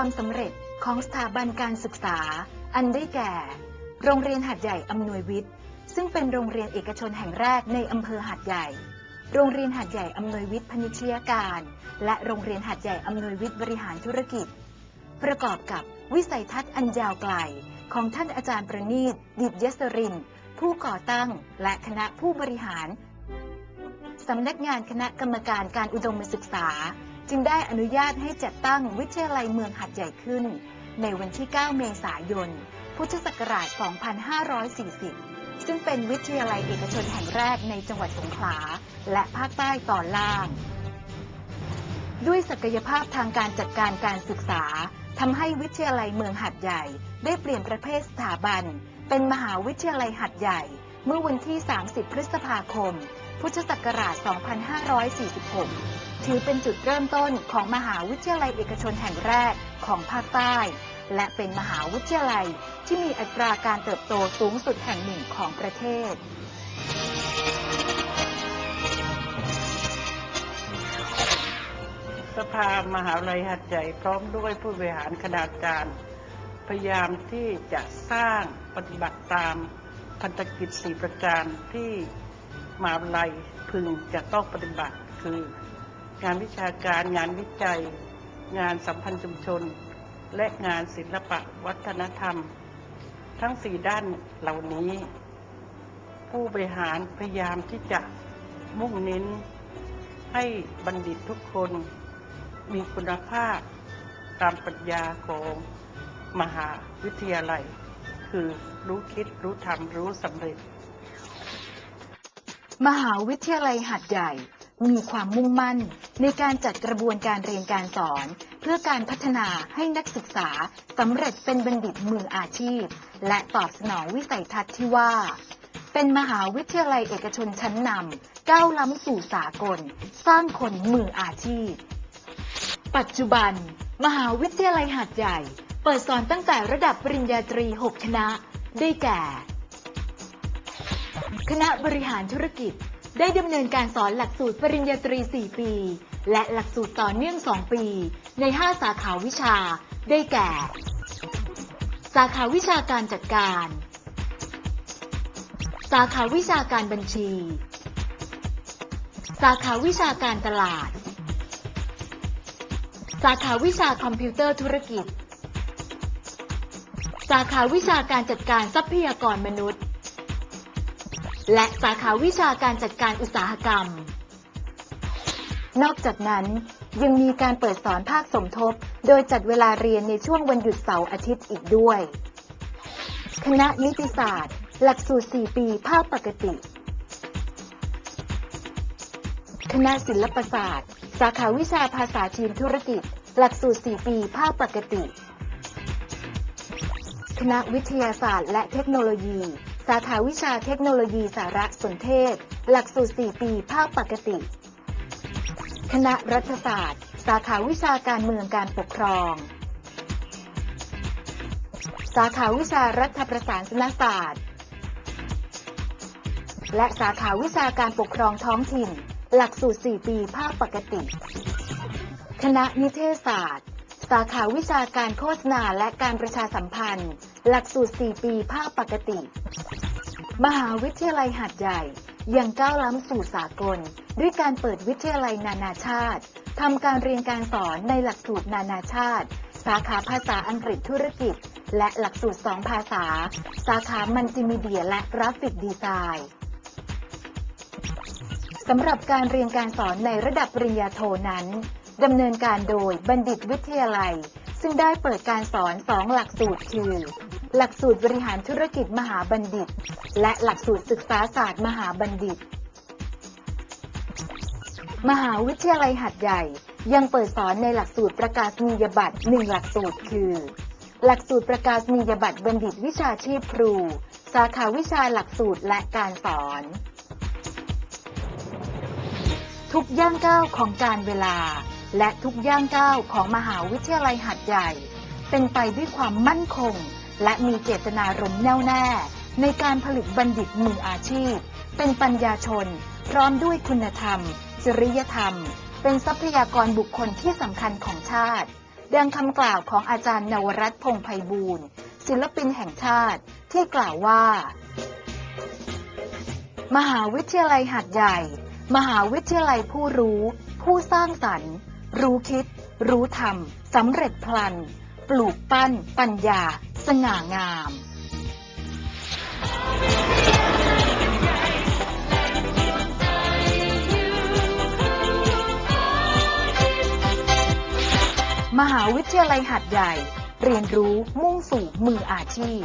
ความสำเร็จของสถาบันการศึกษา อันได้แก่ โรงเรียนหัดใหญ่อำนวยวิทย์ ซึ่งเป็นโรงเรียนเอกชนแห่งแรกในอำเภอหัดใหญ่ โรงเรียนหัดใหญ่อำนวยวิทย์พนิชยการ และโรงเรียนหัดใหญ่อำนวยวิทย์บริหารธุรกิจ ประกอบกับวิสัยทัศน์อันยาวไกล ของท่านอาจารย์ประณีตดิตยศริน ผู้ก่อตั้งและคณะผู้บริหารสำนักงานคณะกรรมการการอุดมศึกษา จึงได้อนุญาตให้จัดตั้งวิทยาลัยเมืองหัดใหญ่ขึ้น ในวันที่ 9 เมษายน พุทธศักราช 2540 ซึ่งเป็นวิทยาลัยเอกชนแห่งแรกในจังหวัดสงขลา และภาคใต้ตอนล่าง ด้วยศักยภาพทางการจัดการการศึกษาทำให้วิทยาลัยเมืองหัดใหญ่ ได้เปลี่ยนประเภทสถาบัน เป็นมหาวิทยาลัยหัดใหญ่ เมื่อวันที่ 30 พฤษภาคม พุทธศักราช 2546 ถือเป็นจุดเริ่มต้นของมหาวิทยาลัยเอกชนแห่งแรกของภาคใต้ และเป็นมหาวิทยาลัยที่มีอัตราการเติบโตสูงสุดแห่งหนึ่งของประเทศ สภามหาวิทยาลัยหัดใหญ่พร้อมด้วยผู้บริหารคณาจารย์ พยายามที่จะสร้างปฏิบัติตามพันธกิจสี่ประการที่มหาวิทยาลัยพึงจะต้องปฏิบัติคือ งานวิชาการงานวิจัย งานสัมพันธ์ชุมชน และงานศิลปะวัฒนธรรม ทั้งสี่ด้านเหล่านี้ ผู้บริหารพยายามที่จะมุ่งเน้น ให้บัณฑิตทุกคนมีคุณภาพตามปรัชญาของมหาวิทยาลัย คือรู้คิดรู้ทำรู้สำเร็จ มหาวิทยาลัยหัดใหญ่ มีความมุ่งมั่น ในการจัดกระบวนการเรียนการสอน เพื่อการพัฒนาให้นักศึกษาสำเร็จเป็นบัณฑิตมืออาชีพ และตอบสนองวิสัยทัศน์ที่ว่า เป็นมหาวิทยาลัยเอกชนชั้นนำก้าวล้ำสู่สากล สร้างคนมืออาชีพ ปัจจุบัน มหาวิทยาลัยหัดใหญ่ เปิดสอนตั้งแต่ระดับปริญญาตรี 6 คณะ ได้แก่ คณะบริหารธุรกิจ ได้ดำเนินการสอนหลักสูตรปริญญาตรี 4 ปี และหลักสูตรต่อเนื่อง 2 ปี ใน 5 สาขาวิชา ได้แก่ สาขาวิชาการจัดการ สาขาวิชาการบัญชี สาขาวิชาการตลาด สาขาวิชาคอมพิวเตอร์ธุรกิจ สาขาวิชาการจัดการทรัพยากรมนุษย์ และสาขาวิชาการจัดการอุตสาหกรรม นอกจากนั้นยังมีการเปิดสอนภาคสมทบ โดยจัดเวลาเรียนในช่วงวันหยุดเสาร์อาทิตย์อีกด้วย คณะนิติศาสตร์ หลักสูตร 4 ปีภาคปกติ คณะศิลปศาสตร์ สาขาวิชาภาษาจีนธุรกิจ หลักสูตร 4 ปีภาคปกติ คณะวิทยาศาสตร์และเทคโนโลยี สาขาวิชาเทคโนโลยีสารสนเทศ หลักสูตร 4 ปี ภาคปกติ คณะรัฐศาสตร์ สาขาวิชาการเมืองการปกครอง สาขาวิชารัฐประศาสนศาสตร์ และสาขาวิชาการปกครองท้องถิ่น หลักสูตร 4 ปี ภาคปกติ คณะนิเทศศาสตร์ สาขาวิชาการโฆษณาและการประชาสัมพันธ์ หลักสูตร 4 ปีภาคปกติ มหาวิทยาลัยหัดใหญ่ ยังก้าวล้ำสู่สากล ด้วยการเปิดวิทยาลัยนานาชาติทำการเรียนการสอนในหลักสูตรนานาชาติ สาขาภาษาอังกฤษธุรกิจ และหลักสูตร2ภาษา สาขามัลติมีเดียและกราฟิกดีไซน์สำหรับการเรียนการสอนในระดับปริญญาโทนั้น ดำเนินการโดยบัณฑิตวิทยาลัย ซึ่งได้เปิดการสอน2หลักสูตรคือ หลักสูตรบริหารธุรกิจมหาบัณฑิต และหลักสูตรศึกษาศาสตร์มหาบัณฑิต มหาวิทยาลัยหัดใหญ่ยังเปิดสอนในหลักสูตรประกาศนียบัตรหนึ่งหลักสูตรคือ หลักสูตรประกาศนียบัตรบัณฑิตวิชาชีพครู สาขาวิชาหลักสูตรและการสอน ทุกย่างก้าวของการเวลา และทุกย่างก้าวของมหาวิทยาลัยหัดใหญ่ เป็นไปด้วยความมั่นคง และมีเจตนารมณ์แน่วแน่ ในการผลิตบัณฑิตมืออาชีพ เป็นปัญญาชน พร้อมด้วยคุณธรรม จริยธรรม เป็นทรัพยากรบุคคลที่สำคัญของชาติดังคำกล่าวของอาจารย์นวรัตน์พงษ์ไพบูลย์ศิลปินแห่งชาติที่กล่าวว่า มหาวิทยาลัยหัดใหญ่ มหาวิทยาลัยผู้รู้ ผู้สร้างสรรค์ รู้คิด รู้ทำสำเร็จพลัน ปลูกปั้น ปัญญา สง่างาม มหาวิทยาลัยหัดใหญ่ เรียนรู้มุ่งสู่มืออาชีพ